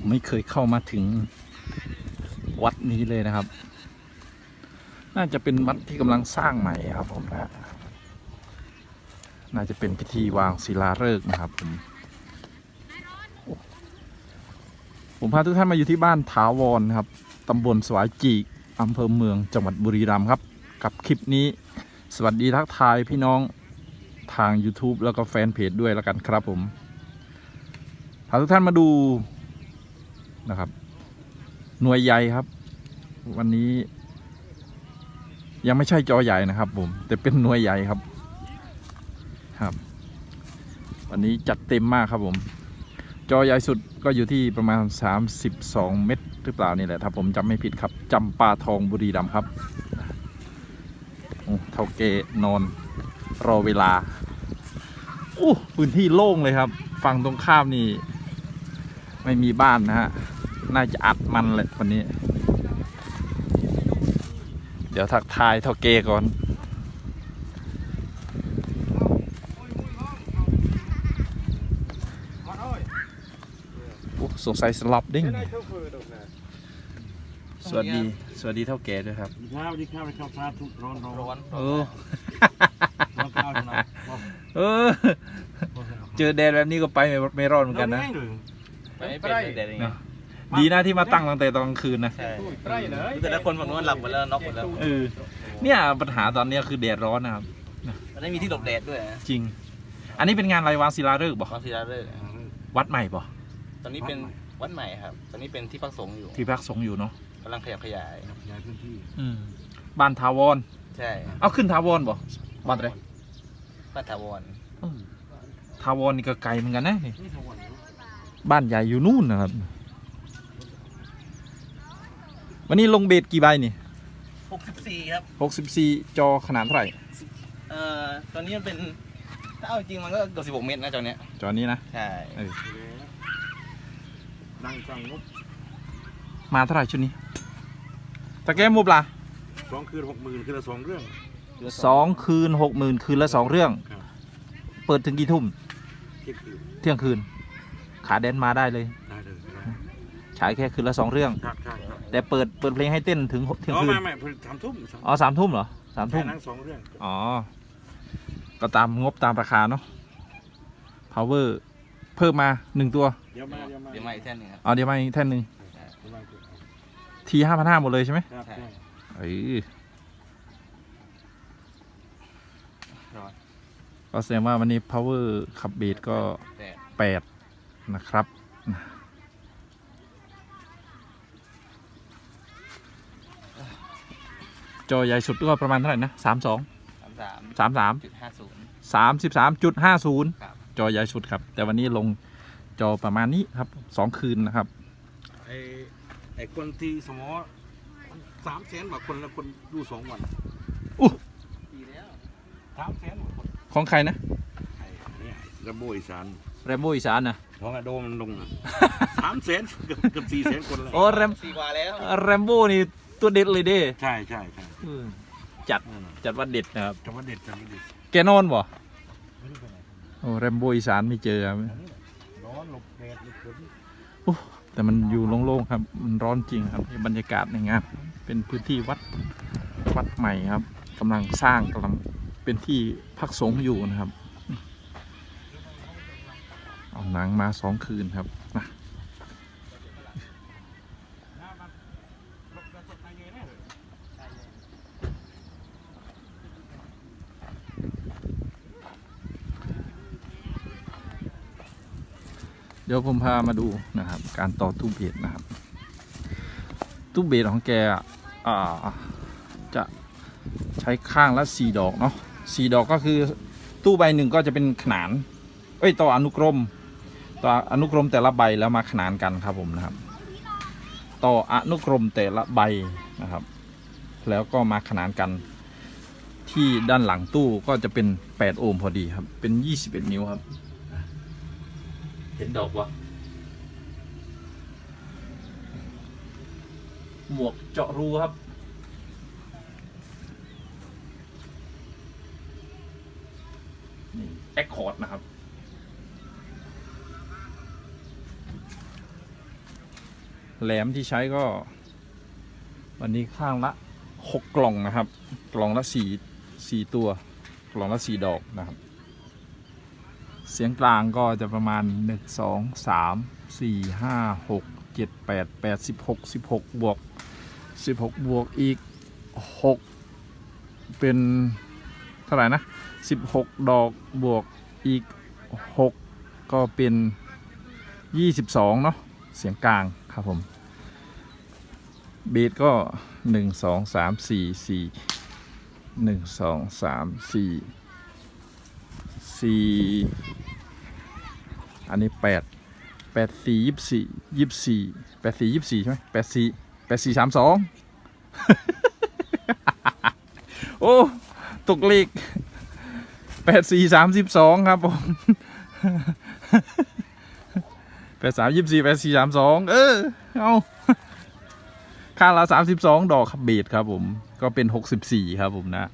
ผมไม่เคยเข้ามาถึงวัดนี้เลยนะครับ น่าจะเป็นวัดที่กำลังสร้างใหม่ครับผมนะน่าจะเป็นพิธีวางศิลาฤกษ์นะครับผมผมพาทุกท่านมาอยู่ที่บ้านถาวรครับตำบลสวายจีกอำเภอเมืองจังหวัดบุรีรัมย์ครับ กับคลิปนี้ สวัสดีทักทายพี่น้องทาง YouTube แล้วก็แฟนเพจด้วยแล้วกันครับผมพาทุกท่านมาดู นะครับ หน่วยใหญ่ครับ วันนี้ ยังไม่ใช่จอใหญ่นะครับ ผม แต่เป็นหน่วยใหญ่ครับครับ วันนี้จัดเต็มมากครับผม จอใหญ่สุดก็อยู่ที่ประมาณ 32 เมตรหรือเปล่านี่แหละถ้าผมจำไม่ผิดครับจำปาทองบุรีรัมย์ครับโอ้เท่าเกนอนรอเวลาอู้พื้นที่โล่งเลยครับ ฝั่งตรงข้ามนี่ ไม่มีบ้านนะฮะ น่าจะอัดมันเลยวันนี้ เดี๋ยวทักทายเท่าเกก่อน โอ้สงสัยสลับดิ้งสวัสดี สวัสดีเท่าแก่ด้วยครับข้าวดีข้าวไปข้าวสาธุร้อนร้อนร้อนเออร้อนข้าวนะเออ เจอแดดแบบนี้ก็ไปไม่ไม่รอดเหมือนกันนะ ไปไม่เป็นแต่ยังไงเนอะดีนะที่มาตั้งตั้งแต่ตอนกลางคืนนะใช่แต่ละคนฝั่งนู้นหลับหมดแล้วน็อกหมดแล้วเออเนี่ยปัญหาตอนเนี้ยคือแดดร้อนนะครับ มันไม่มีที่หลบแดดด้วยนะจริง อันนี้เป็นงานไรวางศิลาฤกษ์บ่บางทีเราเลยวัดใหม่บ่ตอนนี้เป็นวัดใหม่ครับ ตอนนี้เป็นที่พักสงฆ์อยู่ที่พักสงฆ์อยู่เนาะกำลังขยับขยาย ย้ายพื้นที่อืมบ้านทาวรใช่เอาขึ้นทาวรบ่บ้านอะไรบ้านถาวรเออทาวรนี่ก็ไกลเหมือนกันนะนี่นี่สวรรค์ บ้านใหญ่อยู่นู่นนะครับ วันนี้ลงเบสกี่ใบนี่64ครับหกสิบสี่จอขนาดเท่าไหร่เอ่อตอนนี้มันเป็น ถ้าเอาจริงมันก็เกือบ16เมตรนะจอเนี้ยจอนี้นะใช่เออนั่งฟังงบมาเท่าไหร่ชุดนี้ตะแกรงมุบล่ะสองคืนหกหมื่นคืนละสองเรื่อง สองคืนหกหมื่นคืนละสองเรื่อง ครับ เปิดถึงกี่ทุ่มเที่ยงคืน เที่ยงคืน ขาแดนมาได้เลย ได้เลยได้ฉายแค่คืนละสองเรื่อง ครับใช่ครับแต่เปิดเปิดเพลงให้เต้นถึงเที่ยงอ๋อคืน ไม่ไม่สามทุ่มสามอ๋อสามทุ่มเหรอสามทุ่มแค่นั่งสองเรื่องอ๋อ ก็ตามงบตามราคาเนาะ power เพิ่มมาหนึ่งตัว เดี๋ยวมาเดี๋ยวมาเดี๋ยวมาอีกแท่นหนึงครับเอาเดี๋ยวมาอีกแท่นหนึ่งเดี๋ยวมาทีห้าพันห้าหมดเลยใช่ไหมครับใช่ ใช่เอ้ยร้อนก็แสดงว่าวันนี้ power ขับเบสก็แดดแปด นะครับ จอใหญ่สุดก็ประมาณเท่าไหร่นะสามสองสามสามสามสามจุดห้าศูนย์สามสิบสามจุดห้าศูนย์ครับจอใหญ่สุดครับ แต่วันนี้ลงจอประมาณนี้ครับสองคืนนะครับ ไอไอคนที่สมอสามแสนกว่าคนแล้วคนดูสองวันดีแล้วสามแสนกว่าคนของใครนะ ไอ้เนี่ยระโบอีสาน แรมโบอีสานนะท้องอะโดมันลงสามแสนเกือบเกือบสี่แสนคนเลยโอ้แรมสี่กว่าแล้วแรมโบนี่ตัวเด็ดเลยเด้ใช่ใช่ใช่จัดนั่นน่ะจัดว่าเด็ดนะครับจำว่าเด็ดจำว่าเด็ดแกนอนบ่ไม่รู้เป็นไรโอ้แรมโบอีสานไม่เจอครับร้อนหลบแดดหลบฝนแต่มันอยู่โล่งๆครับ มันร้อนจริงครับบรรยากาศในงานเป็นพื้นที่วัดวัดใหม่ครับกำลังสร้างกำลังเป็นที่พักสงฆ์อยู่นะครับ เอาหนังมาสองคืนครับนะเดี๋ยวผมพามาดูนะครับ การต่อตู้เบสนะครับ ตู้เบสของแกอ่าจะใช้ข้างละสี่ดอกเนาะสี่ดอกก็คือตู้ใบหนึ่งก็จะเป็นขนาน เอ้ยต่ออนุกรม ต่ออนุกรมแต่ละใบแล้วมาขนานกันครับผมนะครับ ต่ออนุกรมแต่ละใบนะครับ แล้วก็มาขนานกันที่ด้านหลังตู้ก็จะเป็น 8 โอห์มพอดีครับ เป็น 21 นิ้วครับ เห็นดอกวะหมวกเจาะรูครับ นี่แอคคอร์ดนะครับ แหลมที่ใช้ก็ วันนี้ข้างละหกกล่องนะครับ กล่องละสี่สี่ตัว กล่องละสี่ดอกนะครับ เสียงกลางก็จะประมาณหนึ่งสองสามสี่ห้าหกเจ็ดแปดแปดสิบหกสิบหกบวกสิบหกบวกอีกหกเป็นเท่าไหร่นะสิบหกดอกบวกอีกหกก็เป็นยี่สิบสองเนาะเสียงกลาง ครับผมเบสก็หนึ่งสองสามสี่สี่หนึ่งสองสามสี่สี่อันนี้แปดแปดสี่ยี่สี่ยี่สี่แปดสี่ยี่สี่ใช่ไหมแปดสี่แปดสี่สามสองโอ้ตกเลขแปดสี่สามสิบสองครับผม แปดสามยี่สี่แปดสี่สามสองเออเอาค่าละสามสิบสองดอกครับเบสครับผม ก็เป็นหกสิบสี่ครับผมนะ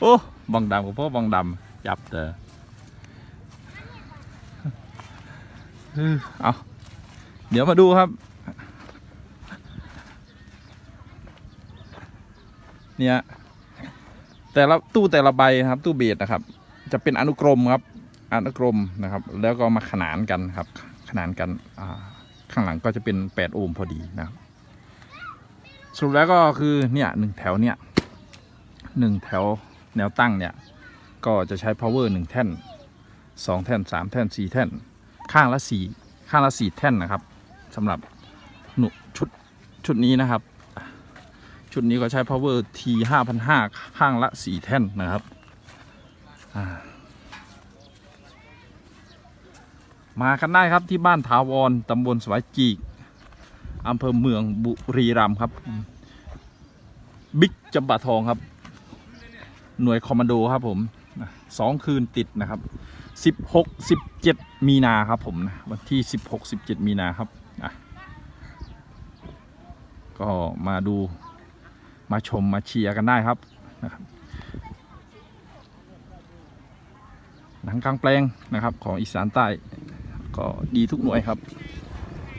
โอ้บังดำกับพ่อบังดำยับเด้อเออเอาเดี๋ยวมาดูครับ เนี่ย แต่ละตู้แต่ละใบครับ ตู้เบสนะครับ จะเป็นอนุกรมครับ อนุกรมนะครับ แล้วก็มาขนานกันครับ ขนานกันข้างหลังก็จะเป็น 8 โอห์มพอดีนะครับสรุปแล้วก็คือเนี่ยหนึ่งแถวเนี่ยหนึ่งแถวแนวตั้งเนี่ย ก็จะใช้ power 1 แท่น 2 แท่น 3 แท่น 4 แท่น ข้างละ 4 ข้างละ 4 แท่นนะครับสำหรับหนุชุดชุดนี้นะครับ ชุดนี้ก็ใช้ power T 5,500ข้างละ 4 แท่นนะครับอ่า มากันได้ครับที่บ้านถาวรตำบลสวายจีกอำเภอเมืองบุรีรัมย์ครับ บิ๊กจำปาทองครับ หน่วยคอมมานโดครับผมสองคืนติดนะครับ16 17มีนาครับผมนะวันที่16 17มีนาครับนะก็มาดูมาชมมาเชียร์กันได้ครับนะครับหนังกลางแปลงนะครับของอีสานใต้ ก็ดีทุกหน่วยครับ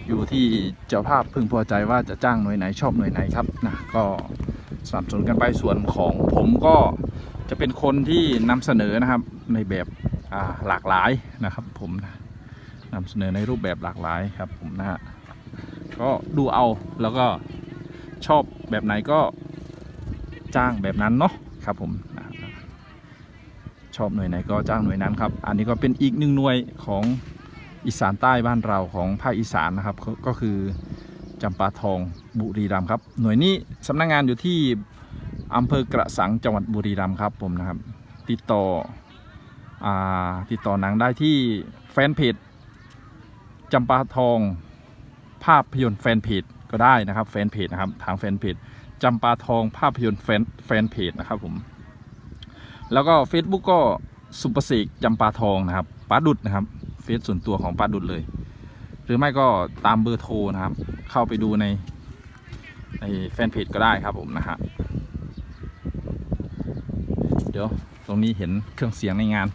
อยู่ที่เจ้าภาพพึงพอใจว่าจะจ้างหน่วยไหนชอบหน่วยไหนครับนะก็สนับสนุนกันไปส่วนของผมก็จะเป็นคนที่นำเสนอนะครับในแบบหลากหลายนะครับ ผมนะนำเสนอในรูปแบบหลากหลายครับ ผมนะฮะก็ดูเอาแล้วก็ชอบแบบไหนก็จ้างแบบนั้นเนาะครับผมนะชอบหน่วยไหนก็จ้างหน่วยนั้นครับ อันนี้ก็เป็นอีกหนึ่งหน่วยของ อีสานใต้บ้านเราของภาคอีสานนะครับ ก็คือจำปาทองบุรีรัมย์ครับ หน่วยนี้สำนักงานอยู่ที่อำเภอกระสังจังหวัดบุรีรัมย์ครับผมนะครับ ติดต่ออติดต่อหนังได้ที่แฟนเพจจำปาทองภาพยนตร์แฟนเพจก็ได้นะครับแฟนเพจนะครับทางแฟนเพจจำปาทองภาพยนตร์แฟนแฟนเพจนะครับผมแล้วก็ Facebook ก็สุประสิกจำปาทองนะครับป้าดุดนะครับ ฟซส่วนตัวของป้าดุดเลย หรือไม่ก็ตามเบอร์โทรนะครับ เข้าไปดูในในแฟนเพจก็ได้ครับผมนะฮะเดี๋ยวตรงนี้เห็นเครื่องเสียงในงาน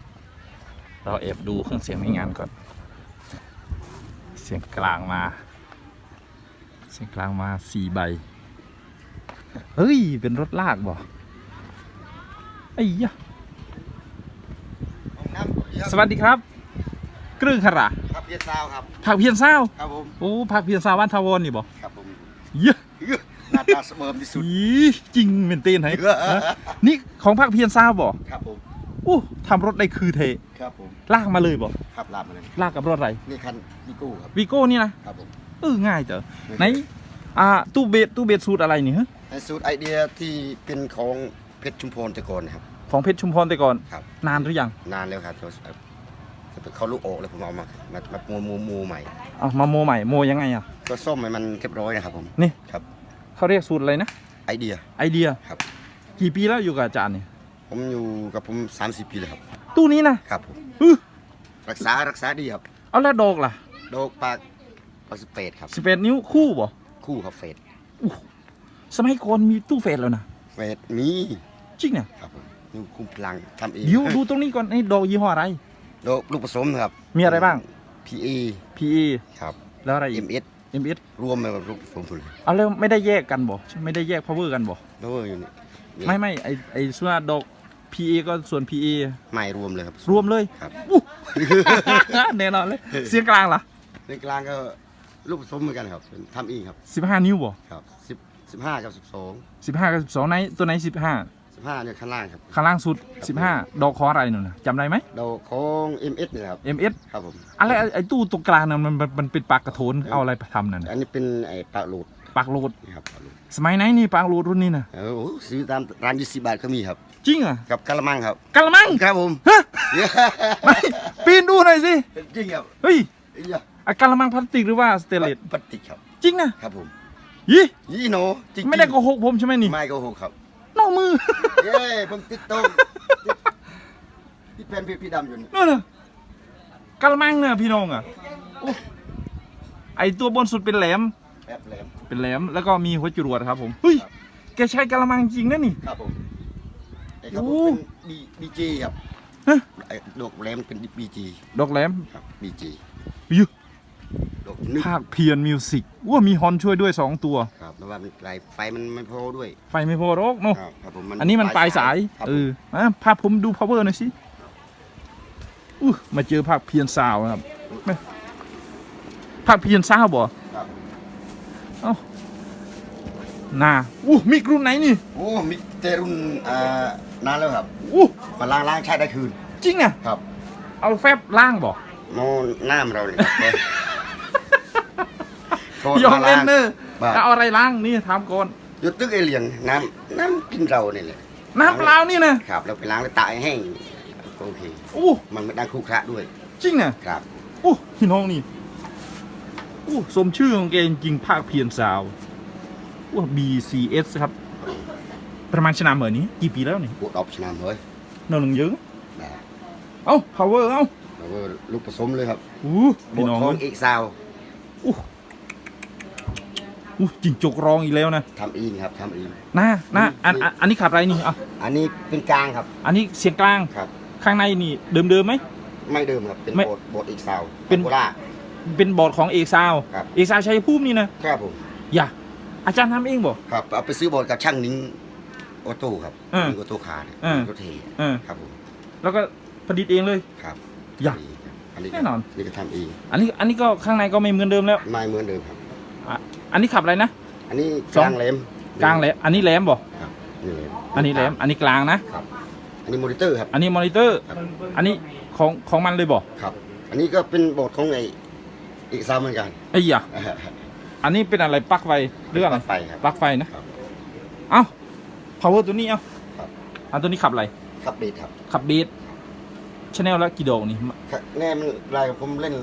เราแอบดูเครื่องเสียงในงานก่อน เสียงกลางมา เสียงกลางมาสี่ใบ เฮ้ย เป็นรถลากบ่ไอ้ยะสวัสดีครับ กรึ้งขระครับเพียรซาวครับผักเพียนเศร้าครับผมโอ้ผักเพียนเศร้าบ้านทาวรนี่บ่ครับผมเยอะหน้าตาเสมอที่สุด อีจริงเป็นเต้นไหนฮะนี่ของผักเพียนเศร้าบ่ครับผมอู้ทำรถได้คือเทครับผมลากมาเลยบ่ครับลาบมาเลยลากกับรถอะไรนี่คันนี่กู้ครับวีโก้นี่นะครับผมเออง่ายเจอไหนอ่าตู้เบสตู้เบสสูตรอะไรนี่ฮะในสูตรไอเดียที่เป็นของเพชรชุมพรแต่ก่อนนะครับ ของเพชรชุมพรแต่ก่อน ครับ นานหรือยังนานแล้วครับเขา เขาลูกออกแล้วผมเอามามามามูมูมูใหม่ เอามาโมใหม่โมยังไงอะ ก็ส้มให้มันเรียบร้อยนะครับผมนี่ ครับ เขาเรียกสูตรอะไรนะ ไอเดีย ไอเดียครับ กี่ปีแล้วอยู่กับอาจารย์เนี่ยผมอยู่กับผม 30 ปีแล้วครับ ตู้นี้นะครับผมอื้อรักษารักษาดีครับเอาแล้วดอกล่ะโดกปากปากสเปดครับ สิบเอ็ดนิ้วคู่บ่คู่ครับเฟดสมัยก่อนมีตู้เฟสแล้วนะเฟดมีจริงเนี่ยครับผมนี่คุมพลังทำเอง เดี๋ยวดูตรงนี้ก่อนนี่ดอกยี่ห้ออะไร โดกลูกผสมครับ มีอะไรบ้าง PE PE ครับ แล้วอะไรอีเอ็กมเอส MS รวมมาแบบรูปผมพุ่นเลยเอาแล้วไม่ได้แยกกันบ่ไม่ได้แยก power กันบ่แล้วก็อยู่นี่นี่ไม่ไม่ไอไอส่วนดอก PA ก็ส่วน PA ไม่รวมเลยครับ รวมเลยครับ อู้ แน่นอนเลย เสียงกลางล่ะในกลางก็ลูกผสมเหมือนกันครับเป็นทำเองครับ15 นิ้วบ่ครับสิบสิบห้ากับสิบสอง15กับ12ไหนตัวไหน15สิบ ห้าเนี่ยข้างล่างครับ ข้างล่างสุด 15 ดอกคออะไรหนูนะจำได้ไหม เราของเอ็มเอสนี่แหละครับ MS ครับผม อะไรไอ้ไอ้ตู้ตรงกลางน่ะมันมันมันเป็นปากกระโถนเอาอะไรไปทำนั่นอันนี้เป็นไอ้ปลาโหลดปากโหลดนี่ครับปลาโหลดสมัยไหนนี่ปากโหลดรุ่นนี้น่ะเออโอ้ซื้อตามร้านยี่สิบบาทก็มีครับ จริงเหรอะกับกะละมังครับ กะละมังครับผมฮะไม่ปีนดูหน่อยสิจริงครับเฮ้ยไอ้ยะไอ้กะละมังพลาสติกหรือว่าสเตนเลสพลาสติกครับ จริงนะ ครับผมยี่ยี่โนจริงๆไม่ได้โกหกผมใช่ไหมนี่ ไม่โกหกครับ นอกมือเย้ผมติดตรงพี่เพนพี่พี่ดำอยู่นี่นั่นน่ะกะละมังเนี่ยพี่น้องอะโอ้ไอตัวบนสุดเป็นแหลม แอบแหลมเป็นแหลมแล้วก็มีหัวจรวดครับผมเฮ้ยครับแกใช้กะละมังจริงนะนี่ ครับผมไอ้ครับผโอ้มเป็นบีบีจีครับฮะ ไอ้ดอกแหลมเป็นบีจีดอกแหลมครับบีจียูดอก นึกภาคเพียนมิวสิกว่ามีฮอนช่วยด้วย 2 ตัว ครับแต่ว่ามันไฟไฟมันไม่พอด้วย ไฟไม่พอหรอกเนาะครับครับผมอันนี้มันปลายสายครับเอผมออะพาผมดู power หน่อยสิอู้มาเจอภาคเพียนซาวนะครับแม่ภาคเพียนซาวบ่ครับเอ้าน่าอู้มีกรุ่นไหนนี่โอ้มิเตรุ่นอ่านานแล้วครับอู้มาล้างล้างใช้ได้คืนจริงอะ ครับเอาแฟบล่างบ่โมน้ำเราเนี่ย โทษยอมมาเล่ล้านงเนอะบาท เอาอะไรล้างนี่ถามก่อนยุดตึกไอเหลียงน้ำน้ำกินเราเนี่ยแหละน้ำเปล่านี่นะครับเราไปล้างแล้วตากให้แห้งโอเคอู้มันไม่ดังครุขระด้วยจริงอะครับ อู้พี่น้องนี่อู้สมชื่อของแกจริงๆภาคเพียนซาวอู้ BCS ครับ ประมาณชนะเหมือนนี้กี่ปีแล้วนี่ปวดออกชนามเฮ้ยนอนหนึ่งเยอะนะเอ้า power เอ้าแล้วก็ลูกผสมเลยครับอู้พี่น้องขอเอ้งยเอกซาวอู้ จิงจกร้องอีกแล้วนะทำเองครับทำเองน่าน่าอันอันอันนี้ขับอะไรนี่อะอันนี้เป็นกลางครับ อันนี้เสียงกลาง ครับ ข้างในนี่เดิมๆไหม ไม่เดิมครับ เป็นไม่โบดโบดเอกซาวเป็น โคราช เป็นบอร์ดของเอกซาวครับ เอกซาวใช้ภูมินี่นะครับผม อย่าอาจารย์ทำเองบ่ ครับ เอาไปซื้อโบดกับช่างนิ้งออโต้ครับเออนิ้งออโต้คาร์เนี่ยเออรถเทเออครับผม แล้วก็ผลิตเองเลย ครับอย่าอันนี้แน่นอน นี่ก็ทำเอง อันนี้อันนี้ก็ข้างในก็ไม่เหมือนเดิมแล้ว ไม่เหมือนเดิมครับ อะอันนี้ขับอะไรนะ อันนี้สกองลางแหลมกลางแหลมอันนี้แหลมบ่ครับนี่แหลมอันนี้แหลมอันนี้กลางนะครับ อันนี้มอนิเตอร์ครับ อันนี้มอนิเตอร์ ครับ อันนี้ของของมันเลยบ่ครับ อันนี้ก็เป็นโบดของไอเอกซาวเหมือนกันไอ้ยะอันนี้เป็นอะไรปลั๊กไฟหรืออะไรไฟครับปลั๊กไฟนะ ครับ เอ้า power ตัวนี้เอ้าครับ อันตัวนี้ขับอะไรครับเบสครับขับเบสชแนลละกี่ดอกนี่ครับแน่มันลายผมเล่น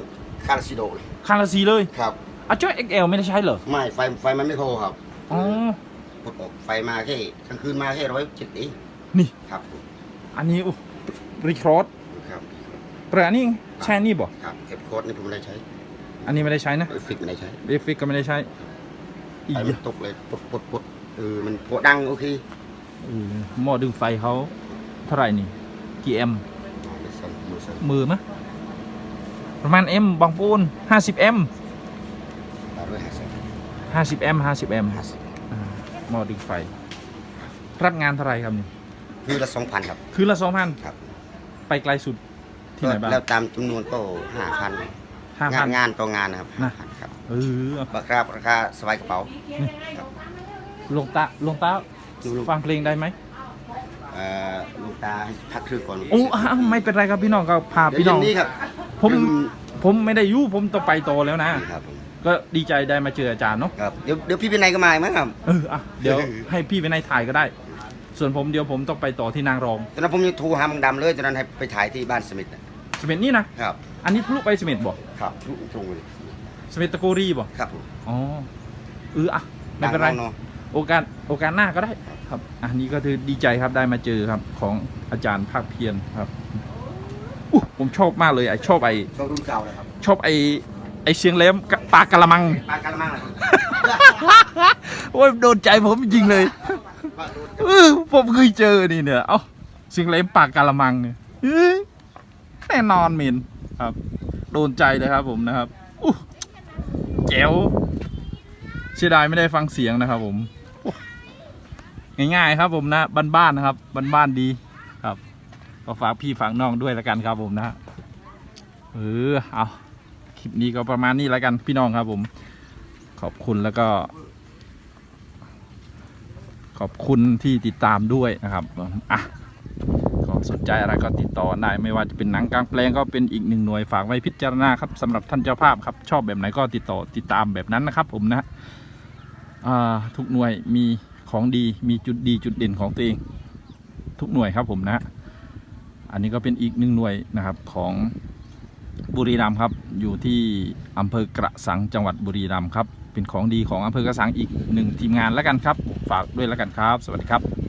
คาราซิโดเลยคาราซีเลย ครับ อะจ้อย XL ไม่ได้ใช้เหรอ ไม่ไฟไฟมันไม่พอครับอ๋อ ปลดออกไฟมาแค่กลางคืนมาแค่ร้อยเจ็ดเองนี่ ครับผมอันนี้อู้รีครอสครับเปล่านี่ใช่นี่บ่ ครับเก็บโค้ดนี่ผมไม่ได้ใช้อันนี้ไม่ได้ใช้นะเอฟฟิกไม่ได้ใช้เอฟฟิกก็ไม่ได้ใช้ อีไฟกมันตกเลยปลดปลดปลดเออมันพอดังโอเคหม้อดึงไฟเขาเท่าไหร่นี่ กี่แอมป์อ๋อไม่ใส่ไม่ใส่มือมะประมาณ M บางปูน50 M ร้อยห้าสิบ 50 M 50 M ห้าสิบอ่าหม้อดึงไฟ รับงานเท่าไหร่ครับนี่คือละสองพันครับ คืนละครับ2,000ไปไกลสุดที่ไหนบ้างแล้วตามจำนวนก็ห้าพันงาน5,000งานต่องานนะครับนะ5,000ครับเออราคาราคาสบายกระเป๋าลงตาลงตาฟังเพลงได้ไหมเอ่อลูกตาให้พักเครื่องก่อนโอ้อ้าวไม่เป็นไรครับพี่น้องก็พาเดี๋ยวพี่น้เย็องนนี้ครับผมผมไม่ได้อยู่ผมต้องไปต่อแล้วนะครับผม ก็ดีใจได้มาเจออาจารย์เนาะครับเดี๋ยวเดี๋ยวพี่เป็นไงก็มาอีกมั้งครับเอออะเดี๋ยวให้พี่ไปในถ่ายก็ได้ ส่วนผมเดี๋ยวผมต้องไปต่อที่นางรองตอนนั้นผมยังโทรหามังดำเลยตอนนั้นให้ไปถ่ายที่บ้านสมิธนะสเมนนี่นะครับ อันนี้ทะลุไปสเมนบอกครับตรงเลยสเมนตะโกรีบอกครับผมอ๋อเอออะไม่เป็นไรดังๆเนาะโอกาสโอกาสหน้าก็ได้ครับ อันนี้ก็คือดีใจครับได้มาเจอครับของอาจารย์ภาคเพียรครับอู้ผมชอบมากเลยไอชอบไอ ชอบรุ่นเก่าเลยครับ ชอบไอไอเสียงเล้มกะ ปลากะละมัง ปลากระมังเลยโอ้ยโดนใจผมจริงเลยปลาโดนเออผมเคยเจอนี่เนี่ยเอ้าเสียงเล้มปากกะละมังเนี่ยเอ้ยแน่นอนเมนครับ โดนใจเลยครับผมนะครับอู้แจ๋วเสียดายไม่ได้ฟังเสียงนะครับ ผมโอ้ง่ายๆครับผมนะบ้านๆนะครับบ้านๆดีครับก็ฝากพี่ฝากน้องด้วยแล้วกันครับผมนะเออเอา คลิปนี้ก็ประมาณนี้แล้วกันพี่น้องครับผม ขอบคุณแล้วก็ ขอบคุณที่ติดตามด้วยนะครับอะก็สนใจอะไรก็ติดต่อได้ไม่ว่าจะเป็นหนังกลางแปลงก็เป็นอีกหนึ่งหน่วยฝากไว้พิจารณาครับสำหรับท่านเจ้าภาพครับ ชอบแบบไหนก็ติดต่อติดตามแบบนั้นนะครับ ผมนะทุกหน่วยมีของดีมีจุดดีจุดเด่นของตัวเอง ทุกหน่วยครับผมนะ อันนี้ก็เป็นอีกหนึ่งหน่วยนะครับของ บุรีรัมย์ครับ อยู่ที่อำเภอกระสังจังหวัดบุรีรัมย์ครับ เป็นของดีของอำเภอกระสังอีกหนึ่งทีมงานแล้วกันครับ ฝากด้วยแล้วกันครับ สวัสดีครับ